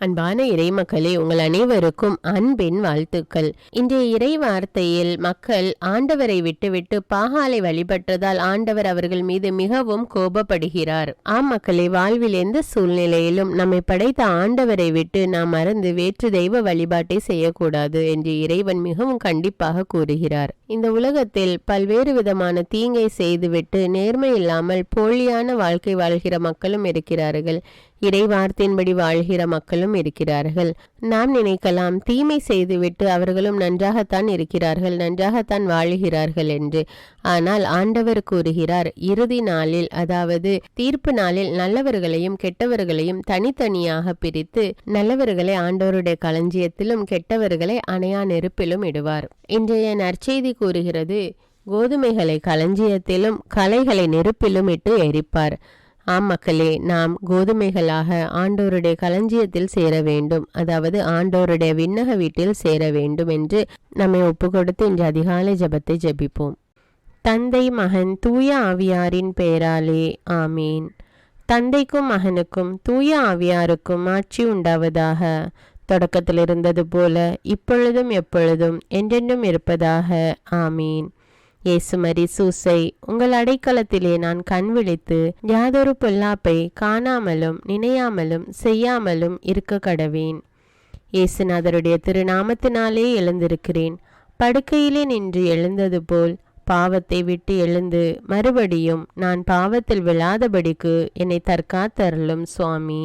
அன்பான இறைமக்களே உங்கள் அனைவருக்கும் அன்பின் வாழ்த்துக்கள். இன்றைய இறை வார்த்தையில் மக்கள் ஆண்டவரை விட்டுவிட்டு பாகாலை வழிபட்டதால் ஆண்டவர் அவர்கள் மீது மிகவும் கோபப்படுகிறார். ஆம் மக்களை வாழ்வில் எந்த சூழ்நிலையிலும் நம்மை படைத்த ஆண்டவரை விட்டு நாம் மறந்து வேற்று தெய்வ வழிபாட்டை செய்யக்கூடாது என்று இறைவன் மிகவும் கண்டிப்பாக கூறுகிறார். இந்த உலகத்தில் பல்வேறு விதமான தீங்கை செய்துவிட்டு நேர்மை இல்லாமல் போலியான வாழ்க்கை வாழ்கிற மக்களும் இருக்கிறார்கள். இறை வார்த்தையின்படி வாழ்கிற மக்களும் இருக்கிறார்கள். நாம் நினைக்கலாம் தீமை செய்துவிட்டு அவர்களும் நன்றாகத்தான் இருக்கிறார்கள் நன்றாகத்தான் வாழுகிறார்கள் என்று. ஆனால் ஆண்டவர் கூறுகிறார் இறுதி நாளில் அதாவது தீர்ப்பு நாளில் நல்லவர்களையும் கெட்டவர்களையும் தனித்தனியாக பிரித்து நல்லவர்களை ஆண்டவருடைய களஞ்சியத்திலும் கெட்டவர்களை அணையா நெருப்பிலும் இடுவார். இன்றைய நற்செய்தி கூறுகிறது கோதுமைகளை களஞ்சியத்திலும் களைகளை நெருப்பிலும் இட்டு எரிப்பார். ஆம் மக்களே நாம் கோதுமைகளாக ஆண்டோருடைய களஞ்சியத்தில் சேர வேண்டும். அதாவது ஆண்டோருடைய விண்ணக வீட்டில் சேர வேண்டும் என்று நம்மை ஒப்பு கொடுத்து இன்று அதிகாலை ஜபத்தை ஜபிப்போம். தந்தை மகன் தூய ஆவியாரின் பெயராலே ஆமீன். தந்தைக்கும் மகனுக்கும் தூய ஆவியாருக்கும் ஆட்சி உண்டாவதாக. தொடக்கத்தில் இருந்தது போல இப்பொழுதும் எப்பொழுதும் என்றென்றும் இருப்பதாக ஆமீன். ஏசுமரி சூசை உங்கள் அடைக்கலத்திலே நான் கண் விழித்து யாதொரு பொல்லாப்பை காணாமலும் நினையாமலும் செய்யாமலும் இருக்க கடவேன். இயேசுநாதருடைய திருநாமத்தினாலே எழுந்திருக்கிறேன். படுக்கையிலே நின்று எழுந்தது போல் பாவத்தை விட்டு எழுந்து மறுபடியும் நான் பாவத்தில் விழாதபடிக்கு என்னை தற்காத்தருளும் சுவாமி.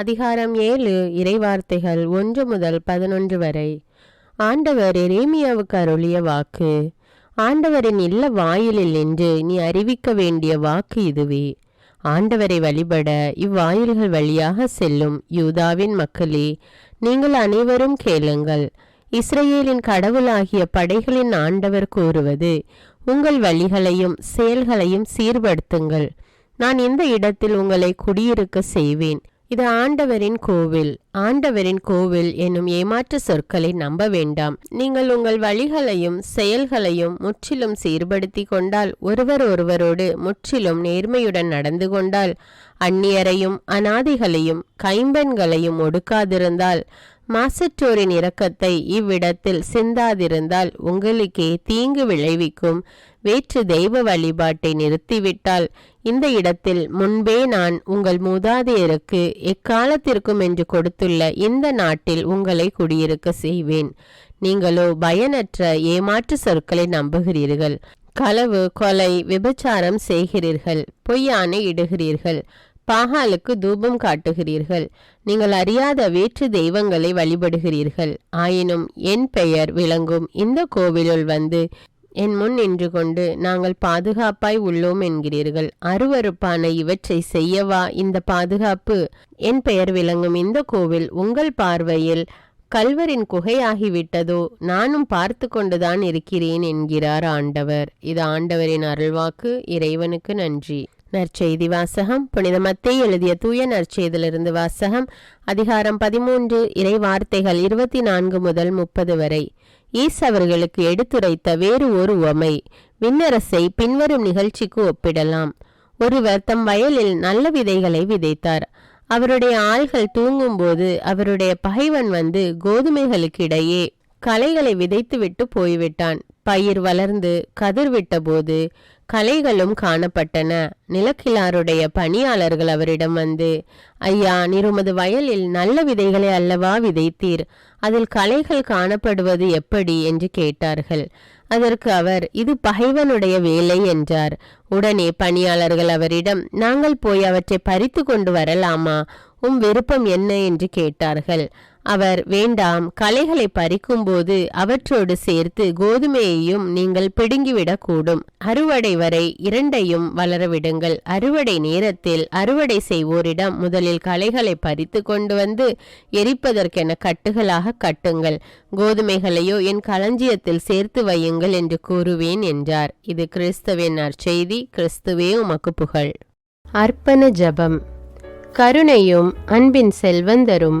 அதிகாரம் ஏழு இறைவார்த்தைகள் ஒன்று முதல் பதினொன்று வரை. ஆண்டவர் எரேமியாவுக்கு அருளிய வாக்கு. ஆண்டவரின் இல்ல வாயிலில் நின்று நீ அறிவிக்க வேண்டிய வாக்கு இதுவே. ஆண்டவரை வழிபட இவ்வாயில்கள் வழியாக செல்லும் யூதாவின் மக்களே நீங்கள் அனைவரும் கேளுங்கள். இஸ்ரேலின் கடவுளாகிய படைகளின் ஆண்டவர் கூறுவது உங்கள் வழிகளையும் செயல்களையும் சீர்படுத்துங்கள். நான் இந்த இடத்தில் உங்களை குடியிருக்க செய்வேன். இது ஆண்டவரின் கோவில். ஆண்டவரின் கோவில் என்னும் ஏமாற்று சொற்களை நம்ப வேண்டாம். நீங்கள் உங்கள் வழிகளையும் செயல்களையும் முற்றிலும் சீர்படுத்தி கொண்டால் ஒருவர் ஒருவரோடு முற்றிலும் நேர்மையுடன் நடந்து கொண்டால் அந்நியரையும் அனாதைகளையும் கைம்பெண்களையும் ஒடுக்காதிருந்தால் மாசற்றோரின் இரக்கத்தை இவ்விடத்தில் சிந்தாதிருந்தால் உங்களுக்கே தீங்கு விளைவிக்கும். வேற்று தெய்வ வழிபாட்டை நிறுத்திவிட்டால் இந்த இடத்தில் முன்பே நான் உங்கள் மூதாதையருக்கு எக்காலத்திற்கும் என்று கொடுத்துள்ள இந்த நாட்டில் உங்களை குடியிருக்க செய்வேன். நீங்களோ பயனற்ற ஏமாற்று சொற்களை நம்புகிறீர்கள். களவு கொலை விபச்சாரம் செய்கிறீர்கள். பொய்யானை இடுகிறீர்கள். பாகாலுக்கு தூபம் காட்டுகிறீர்கள். நீங்கள் அறியாத வேற்று தெய்வங்களை வழிபடுகிறீர்கள். ஆயினும் என் பெயர் விளங்கும் இந்த கோவிலுள் வந்து என் முன் நின்று கொண்டு நாங்கள் பாதுகாப்பாய் உள்ளோம் என்கிறீர்கள். அருவருப்பான இவற்றை செய்யவா? இந்த பாதுகாப்பு என் பெயர் விளங்கும். இந்த கோவில் உங்கள் பார்வையில் கல்வரின் குகையாகிவிட்டதோ? நானும் பார்த்து கொண்டுதான் இருக்கிறேன் என்கிறார் ஆண்டவர். இது ஆண்டவரின் அருள்வாக்கு. இறைவனுக்கு நன்றி. நற்செய்தி வாசகம். புனித எழுதிய தூய நற்செய்திலிருந்து வாசகம். அதிகாரம் பதிமூன்று. இறை வார்த்தைகள் இருபத்தி நான்கு முதல் முப்பது வரை. ஈஸ் அவர்களுக்கு எடுத்துரைத்த வேறு ஒரு உவமை. விண்ணரசை பின்வரும் நிகழ்ச்சிக்கு ஒப்பிடலாம். ஒருவர் தம் வயலில் நல்ல விதைகளை விதைத்தார். அவருடைய ஆள்கள் தூங்கும்போது அவருடைய பகைவன் வந்து கோதுமைகளுக்கிடையே களைகளை விதைத்துவிட்டு போய்விட்டான். பயிர் வளர்ந்து கதிர்விட்டபோது கலைகளும் களைகளும் காணப்பட்டன. நிலக்கிழாருடைய பணியாளர்கள் அவரிடம் வந்து ஐயா நிருமது வயலில் நல்ல விதைகளை அல்லவா விதைத்தீர்? அதில் கலைகள் காணப்படுவது எப்படி? என்று கேட்டார்கள். அதற்கு அவர் இது பகைவனுடைய வேலை என்றார். உடனே பணியாளர்கள் அவரிடம் நாங்கள் போய் அவற்றை பறித்து கொண்டு வரலாமா? உம் விருப்பம் என்ன? என்று கேட்டார்கள். அவர் வேண்டாம் களைகளை பறிக்கும்போது அவற்றோடு சேர்த்து கோதுமையையும் நீங்கள் பிடுங்கிவிடக்கூடும். அறுவடை வரை இரண்டையும் வளரவிடுங்கள். அறுவடை நேரத்தில் அறுவடை செய்வோரிடம் முதலில் களைகளை பறித்து கொண்டு வந்து எரிப்பதற்கென கட்டுகளாக கட்டுங்கள். கோதுமைகளையோ என் களஞ்சியத்தில் சேர்த்து வையுங்கள் என்று கூறுவேன் என்றார். இது கிறிஸ்துவின் நற்செய்தி. கிறிஸ்துவே உமக்கு புகழ். அர்ப்பண ஜபம். கருணையும் அன்பின் செல்வந்தரும்